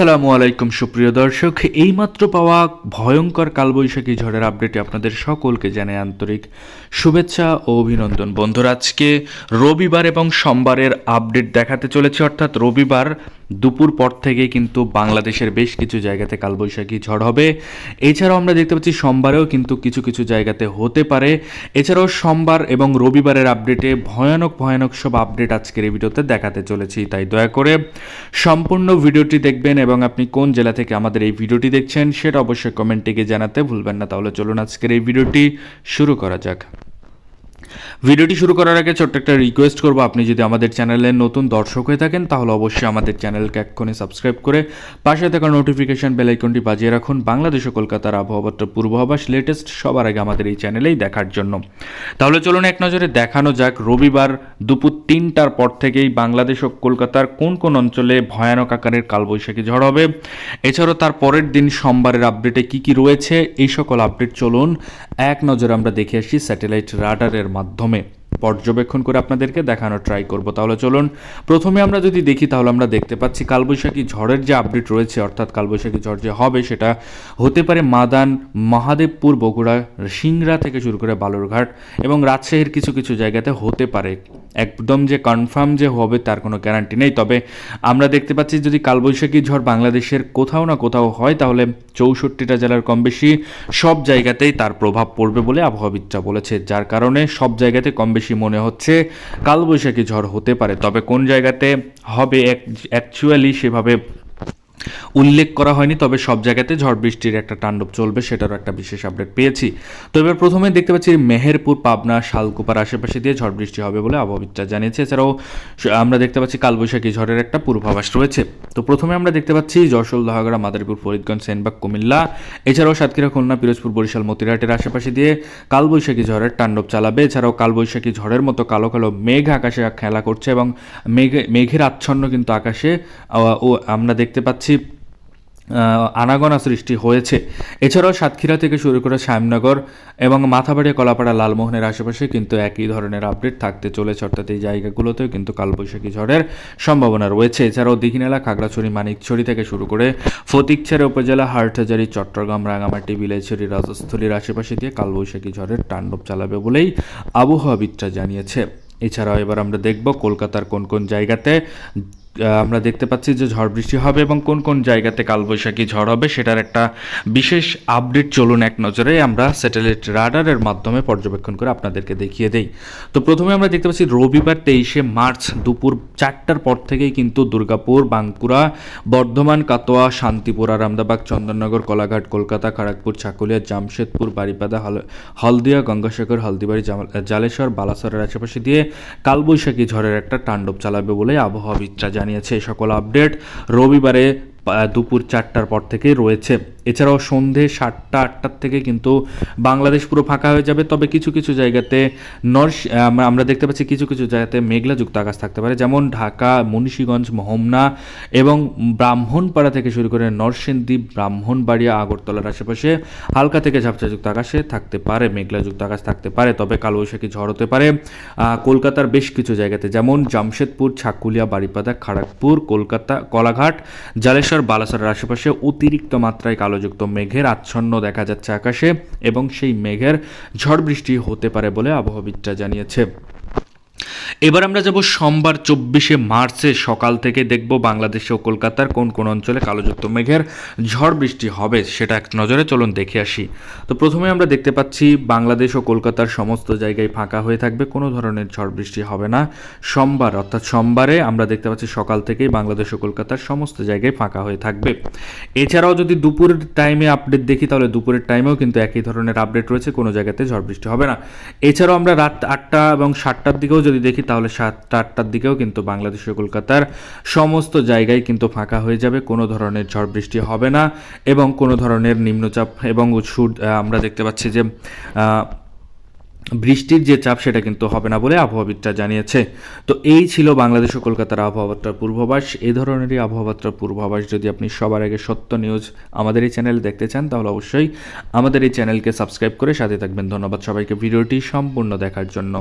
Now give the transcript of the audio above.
আসসালামু আলাইকুম, সুপ্রিয় দর্শক। এইমাত্র পাওয়া ভয়ঙ্কর কালবৈশাখী ঝড়ের আপডেটে আপনাদের সকলকে জানাই আন্তরিক শুভেচ্ছা ও অভিনন্দন। বন্ধুরা, আজকে রবিবার এবং সোমবারের আপডেট দেখাতে চলেছে, অর্থাৎ রবিবার দুপুর পর থেকে কিন্তু বাংলাদেশের বেশ কিছু জায়গাতে কালবৈশাখী ঝড় হবে। এছাড়াও আমরা দেখতে পাচ্ছি সোমবারেও কিন্তু কিছু কিছু জায়গাতে হতে পারে। এছাড়াও সোমবার এবং রবিবারের আপডেটে ভয়ানক ভয়ানক সব আপডেট আজকের এই ভিডিওতে দেখাতে চলেছি, তাই দয়া করে সম্পূর্ণ ভিডিওটি দেখবেন এবং আপনি কোন জেলা থেকে আমাদের এই ভিডিওটি দেখছেন সেটা অবশ্যই কমেন্টে জানাতে ভুলবেন না। তাহলে চলুন আজকের এই ভিডিওটি শুরু করা যাক। ভিডিওটি শুরু করার আগে ছোট্ট একটা রিকোয়েস্ট করব। আপনি যদি আমাদের চ্যানেলের নতুন দর্শক হয়ে থাকেন, তাহলে অবশ্যই আমাদের চ্যানেলকে এক্ষুনি সাবস্ক্রাইব করে পাশে থাকা নোটিফিকেশান বেল আইকনটি বাজিয়ে রাখুন। বাংলাদেশ ও কলকাতার আবহাওয়াটা পূর্বাভাস লেটেস্ট সবার আগে আমাদের এই চ্যানেলেই দেখার জন্য। তাহলে চলুন এক নজরে দেখানো যাক, রবিবার দুপুর তিনটার পর থেকেই বাংলাদেশ ও কলকাতার কোন কোন অঞ্চলে ভয়ানক আকারের কালবৈশাখী ঝড় হবে। এছাড়াও তার পরের দিন সোমবারের আপডেটে কি কি রয়েছে? এই সকল আপডেট চলুন এক নজরে আমরা দেখে আসি স্যাটেলাইট রাডারের মাধ্যমে। মাধ্যমে পর্যবেক্ষণ করে আপনাদেরকে দেখানোর ট্রাই করব। তাহলে চলুন, প্রথমে আমরা যদি দেখি, তাহলে আমরা দেখতে পাচ্ছি কালবৈশাখী ঝড়ের যে আপডেট রয়েছে, অর্থাৎ কালবৈশাখী ঝড় যে হবে, সেটা হতে পারে মাদান, মহাদেবপুর, বগুড়া, সিংড়া থেকে শুরু করে বালুরঘাট এবং রাজশাহীর কিছু কিছু জায়গাতে হতে পারে। একদম যে কনফার্ম যে হবে, তার কোনো গ্যারান্টি নেই। তবে আমরা দেখতে পাচ্ছি, যদি কালবৈশাখী ঝড় বাংলাদেশের কোথাও না কোথাও হয়, তাহলে চৌষট্টিটা জেলার কম বেশি সব জায়গাতেই তার প্রভাব পড়বে বলে আবহাওয়াবিদরা বলেছে। যার কারণে সব জায়গাতে কম বেশি মনে হচ্ছে। কালবৈশাখী ঝড় হতে পারে তবে কোন জায়গাতে হবে অ্যাকচুয়ালি সেভাবে উল্লেখ করা হয়নি, তবে সব জায়গাতে ঝড় বৃষ্টির একটা তাণ্ডব চলবে, সেটারও একটা বিশেষ আপডেট পেয়েছি। তো এবার প্রথমে দেখতে পাচ্ছি মেহেরপুর, পাবনা, শালকুপার আশেপাশে দিয়ে ঝড় বৃষ্টি হবে বলে আবহাওয়াবিদরা জানিয়েছে। এছাড়াও আমরা দেখতে পাচ্ছি কালবৈশাখী ঝড়ের একটা পূর্বাভাস রয়েছে। তো প্রথমে আমরা দেখতে পাচ্ছি যশোর, লোহাগড়া, মাদারীপুর, ফরিদগঞ্জ, সেনবাগ, কুমিল্লা, এছাড়াও সাতক্ষীরা, খুলনা, পিরোজপুর, বরিশাল মতিরাটের আশেপাশে দিয়ে কালবৈশাখী ঝড়ের তাণ্ডব চালাবে। এছাড়াও কালবৈশাখী ঝড়ের মতো কালো কালো মেঘ আকাশে খেলা করছে এবং মেঘে, মেঘের আচ্ছন্ন কিন্তু আকাশে ও আমরা দেখতে পাচ্ছি আনাগোনা সৃষ্টি হয়েছে। এছাড়াও সাতক্ষীরা থেকে শুরু করে শ্যামনগর এবং মাথাবাড়ি, কলাপাড়া, লালমোহনের আশেপাশে কিন্তু একই ধরনের আপডেট থাকতে চলেছে, অর্থাৎ এই জায়গাগুলোতেও কিন্তু কালবৈশাখী ঝড়ের সম্ভাবনা রয়েছে। এছাড়াও দীঘিনালা, খাগড়াছড়ি, মানিকছড়ি থেকে শুরু করে ফতিকছড়ি উপজেলা, হাটহাজারি, চট্টগ্রাম, রাঙামাটি বিলাইছড়ি রাজস্থলীর আশেপাশে দিয়ে কালবৈশাখী ঝড়ের তাণ্ডব চালাবে বলেই আবহাওয়াবিদরা জানিয়েছে। এছাড়াও এবার আমরা দেখব কলকাতার কোন কোন জায়গাতে আমরা দেখতে পাচ্ছি যে ঝড় বৃষ্টি হবে এবং কোন কোন জায়গাতে কালবৈশাখী ঝড় হবে সেটার একটা বিশেষ আপডেট চলুন এক নজরে। আমরা স্যাটেলাইট রাডারের মাধ্যমে পর্যবেক্ষণ করে আপনাদেরকে দেখিয়ে দেই। তো প্রথমে আমরা দেখতে পাচ্ছি রবিবার তেইশে মার্চ দুপুর চারটার পর থেকেই কিন্তু দুর্গাপুর, বাঁকুড়া, বর্ধমান কাতোয়া শান্তিপুর আরামদাবাগ চন্দননগর, কলাঘাট, কলকাতা, খড়গপুর ছাকুলিয়া জামশেদপুর, বারিপাদা হলদিয়া, গঙ্গাসাগর, হলদিবাড়ি জালেশ্বর, বালাসরের আশেপাশে দিয়ে কালবৈশাখী ঝড়ের একটা তাণ্ডব চালাবে বলে আবহাওয়াবিদরা জানিয়েছে এই সকল আপডেট রবিবারে দুপুর চারটার পর থেকে রয়েছে। এছাড়াও সন্ধে সাতটা, আটটার থেকে কিন্তু বাংলাদেশ পুরো ফাঁকা হয়ে যাবে। তবে কিছু কিছু জায়গাতে নর্স আমরা দেখতে পাচ্ছি কিছু কিছু জায়গাতে মেঘলাযুক্ত আকাশ থাকতে পারে, যেমন ঢাকা, মুন্সীগঞ্জ, মোহমনা এবং ব্রাহ্মণপাড়া থেকে শুরু করে নরসিংদীপ ব্রাহ্মণবাড়িয়া, আগরতলার আশেপাশে হালকা থেকে ঝাপসাযুক্ত আকাশে থাকতে পারে, মেঘলাযুক্ত আকাশ থাকতে পারে, তবে কালবৈশাখী ঝড় হতে পারে। কলকাতার বেশ কিছু জায়গাতে, যেমন জামশেদপুর, ছাকুলিয়া, বারিপাদা খড়গপুর কলকাতা, কলাঘাট, জালেশ্বর বালাসরের আশেপাশে অতিরিক্ত মাত্রায় কালোযুক্ত মেঘের আচ্ছন্ন দেখা যাচ্ছে আকাশে এবং সেই মেঘের ঝড় বৃষ্টি হতে পারে বলে আবহাওয়াবিদরা জানিয়েছে। এবার আমরা যাব সোমবার চব্বিশে মার্চে সকাল থেকে দেখব বাংলাদেশ ও কলকাতার কোন কোন অঞ্চলে কালোযুক্ত মেঘের ঝড় বৃষ্টি হবে, সেটা এক নজরে চলুন দেখে আসি। তো প্রথমে আমরা দেখতে পাচ্ছি বাংলাদেশ ও কলকাতার সমস্ত জায়গায় ফাঁকা হয়ে থাকবে, কোনো ধরনের ঝড় বৃষ্টি হবে না। সোমবার, অর্থাৎ সোমবারে আমরা দেখতে পাচ্ছি সকাল থেকেই বাংলাদেশ ও কলকাতার সমস্ত জায়গায় ফাঁকা হয়ে থাকবে। এছাড়াও যদি দুপুরের টাইমে আপডেট দেখি, তাহলে দুপুরের টাইমেও কিন্তু একই ধরনের আপডেট রয়েছে, কোনো জায়গাতে ঝড় বৃষ্টি হবে না। এছাড়াও আমরা রাত আটটা এবং সাতটার দিকেও যদি দেখি তাহলে সাতটা আটটার দিকেও কিন্তু বাংলাদেশ ও কলকাতার সমস্ত জায়গায় কিন্তু ফাঁকা হয়ে যাবে। কোনো ধরনের ঝড় বৃষ্টি হবে না এবং কোনো ধরনের নিম্নচাপ এবং সুর আমরা দেখতে পাচ্ছি যে বৃষ্টির যে চাপ সেটা কিন্তু হবে না বলে আবহাওয়াবিদরা জানিয়েছে। তো এই ছিল বাংলাদেশ ও কলকাতার আবহাওয়াটার পূর্বাভাস। এই ধরনেরই আবহাওয়াটার পূর্বাভাস যদি আপনি সবার আগে সত্য নিউজ আমাদের এই চ্যানেল দেখতে চান, তাহলে অবশ্যই আমাদের এই চ্যানেলকে সাবস্ক্রাইব করে সাথে থাকবেন। ধন্যবাদ সবাইকে ভিডিওটি সম্পূর্ণ দেখার জন্য।